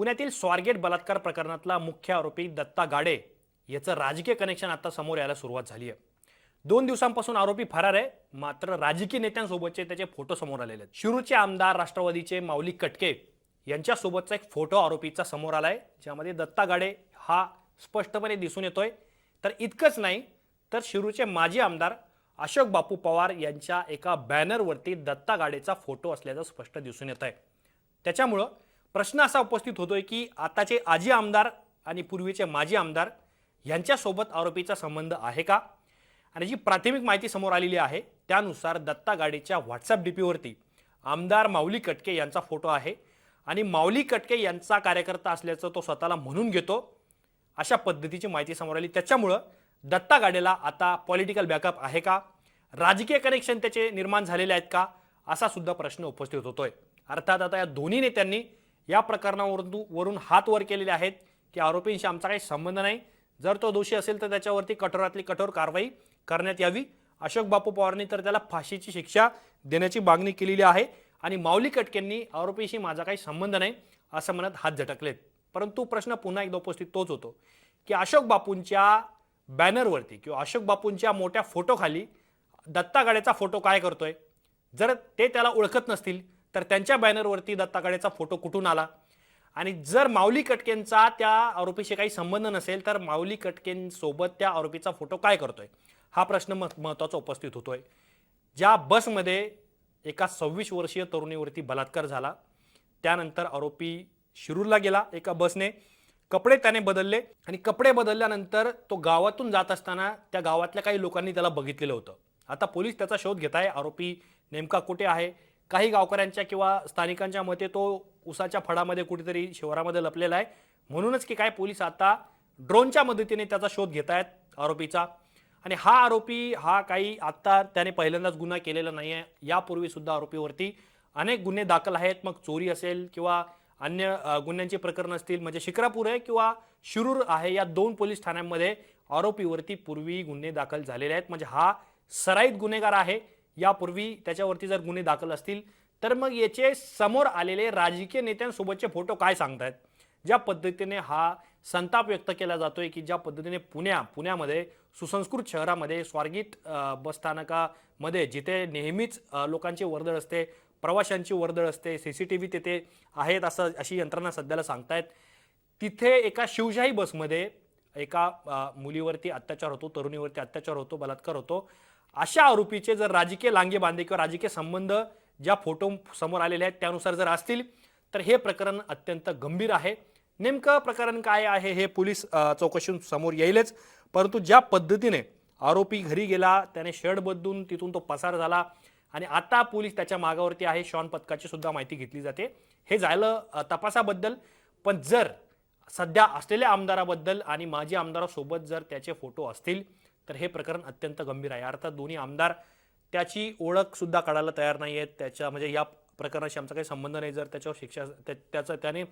पुण्यातील स्वारगेट बलात्कार प्रकरणातला मुख्य आरोपी दत्ता गाडे याचं राजकीय कनेक्शन आता समोर यायला सुरुवात झाली आहे. दोन दिवसांपासून आरोपी फरार आहे मात्र राजकीय नेत्यांसोबतचे त्याचे फोटो समोर आलेले आहेत. शिरूरचे आमदार राष्ट्रवादीचे माऊली कटके यांच्यासोबतचा एक फोटो आरोपीचा समोर आला आहे ज्यामध्ये दत्ता गाडे हा स्पष्टपणे दिसून येतोय. तर इतकंच नाही तर शिरूरचे माजी आमदार अशोक बापू पवार यांच्या एका बॅनरवरती दत्ता गाडेचा फोटो असल्याचं स्पष्ट दिसून येत आहे त्याच्यामुळं प्रश्न असा उपस्थित होतोय की आताचे आजी आमदार आणि पूर्वीचे माजी आमदार यांच्यासोबत आरोपीचा संबंध आहे का? आणि जी प्राथमिक माहिती समोर आलेली आहे त्यानुसार दत्ता गाडीच्या व्हॉट्सअप डीपीवरती आमदार माऊली कटके यांचा फोटो आहे. आणि माऊली कटके यांचा कार्यकर्ता असल्याचं तो स्वतःला म्हणून घेतो. अशा पद्धतीची माहिती समोर आली. त्याच्यामुळं दत्ता गाडेला आता पॉलिटिकल बॅकअप आहे का? राजकीय कनेक्शन त्याचे निर्माण झालेले आहेत का? असा सुद्धा प्रश्न उपस्थित होतोय. अर्थात आता या दोन्ही नेत्यांनी या प्रकरणावरून वरून हात वर केलेले आहेत की आरोपींशी आमचा काही संबंध नाही. जर तो दोषी असेल तर त्याच्यावरती कठोरातली कठोर कारवाई करण्यात यावी. अशोक बापू पवारांनी तर त्याला फाशीची शिक्षा देण्याची मागणी केलेली आहे आणि माऊली कटकेंनी आरोपीशी माझा काही संबंध नाही असं म्हणत हात झटकलेत. परंतु प्रश्न पुन्हा एकदा उपस्थित तोच होतो की अशोक बापूंच्या बॅनरवरती किंवा अशोक बापूंच्या मोठ्या फोटोखाली दत्ता फोटो काय करतोय? जर ते त्याला ओळखत नसतील तर त्यांच्या बॅनरवरती दत्ताकाडेचा फोटो कुठून आला? आणि जर माऊली कटकेंचा त्या आरोपीशी काही संबंध नसेल तर माऊली कटकेंसोबत त्या आरोपीचा फोटो काय करतोय? हा प्रश्न म महत्त्वाचा उपस्थित होतोय. ज्या बसमध्ये एका सव्वीस वर्षीय तरुणीवरती बलात्कार झाला त्यानंतर आरोपी शिरूरला गेला एका बसने. कपडे त्याने बदलले आणि कपडे बदलल्यानंतर तो गावातून जात असताना त्या गावातल्या काही लोकांनी त्याला बघितलेलं होतं. आता पोलीस त्याचा शोध घेत आहे आरोपी नेमका कुठे आहे? काही गावकऱ्यांच्या किंवा स्थानिकांच्या मते तो उसाच्या फडामध्ये कुठेतरी शिवारामध्ये लपलेला आहे. म्हणूनच की काय पोलीस आता ड्रोनच्या मदतीने त्याचा शोध घेत आहेत आरोपीचा. आणि हा आरोपी हा काही आत्ता त्याने पहिल्यांदाच गुन्हा केलेला नाही आहे. यापूर्वी सुद्धा आरोपीवरती अनेक गुन्हे दाखल आहेत. मग चोरी असेल किंवा अन्य गुन्ह्यांची प्रकरणं असतील म्हणजे शिक्रापूर आहे किंवा शिरूर आहे या दोन पोलीस ठाण्यांमध्ये आरोपीवरती पूर्वी गुन्हे दाखल झालेले आहेत. म्हणजे हा सराईत गुन्हेगार आहे. यापूर्वी त्याच्यावरती जर गुन्हे दाखल असतील तर मग याचे समोर आलेले राजकीय नेत्यांसोबतचे फोटो काय सांगतायत? ज्या पद्धतीने हा संताप व्यक्त केला जातोय की ज्या पद्धतीने पुण्या पुण्यामध्ये सुसंस्कृत शहरामध्ये स्वारगीत बसस्थानकामध्ये जिथे नेहमीच लोकांची वर्दळ असते प्रवाशांची वर्दळ असते सी सी टी व्ही तिथे आहेत असं अशी यंत्रणा सध्याला सांगतायत. तिथे एका शिवशाही बसमध्ये एका मुलीवरती अत्याचार होतो तरुणीवरती अत्याचार होतो बलात्कार होतो. अशा आरोपीचे जर राजकीय लांगे बांधे किंवा राजकीय संबंध ज्या फोटो समोर आलेले आहेत त्यानुसार जर असतील तर हे प्रकरण अत्यंत गंभीर आहे. नेमकं प्रकरण काय आहे हे पोलीस अ, चौकशीतून समोर येईलच. परंतु ज्या पद्धतीने आरोपी घरी गेला त्याने शर्ट बदलून तिथून तो पसार झाला आणि आता पोलीस त्याच्या मागावरती आहे. शॉन पथकाची सुद्धा माहिती घेतली जाते. हे झालं तपासाबद्दल. पण जर सध्या असलेल्या आमदाराबद्दल आणि माजी आमदारासोबत जर त्याचे फोटो असतील तर हे प्रकरण अत्यंत गंभीर आहे. अर्थात दोन्ही आमदार त्याची ओळख सुद्धा काढायला तयार नाही आहेत. त्याच्या म्हणजे या प्रकरणाशी आमचा काही संबंध नाही. जर त्याच्यावर शिक्षा त्या- त्याचा त्याने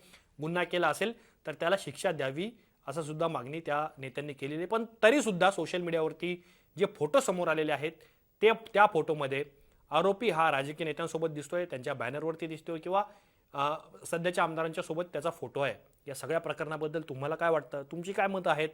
गुन्हा केला असेल तर त्याला शिक्षा द्यावी असं सुद्धा मागणी त्या नेत्यांनी केलेली आहे. पण तरीसुद्धा सोशल मीडियावरती जे फोटो समोर आलेले आहेत ते त्या फोटोमध्ये आरोपी हा राजकीय नेत्यांसोबत दिसतोय त्यांच्या बॅनरवरती दिसतोय किंवा सध्याच्या आमदारांच्या सोबत त्याचा फोटो आहे. या सगळ्या प्रकरणाबद्दल तुम्हाला काय वाटतं? तुमची काय मतं आहेत?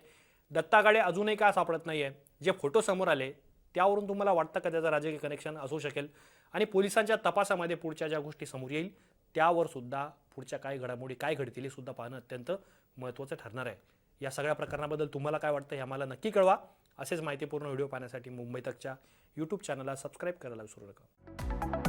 दत्तागाडे अजूनही का सापडत नाही आहे जे फोटो समोर आले त्यावरून तुम्हाला वाटतं का त्याचं राजकीय कनेक्शन असू शकेल? आणि पोलिसांच्या तपासामध्ये पुढच्या ज्या गोष्टी समोर येईल त्यावर सुद्धा पुढच्या काय घडामोडी काय घडतील हे सुद्धा पाहणं अत्यंत महत्त्वाचं ठरणार आहे. या सगळ्या प्रकरणाबद्दल तुम्हाला काय वाटतं हे आम्हाला नक्की कळवा. असेच माहितीपूर्ण व्हिडिओ पाहण्यासाठी मुंबई तकच्या यूट्यूब चॅनलला सबस्क्राईब करायला विसरू नका.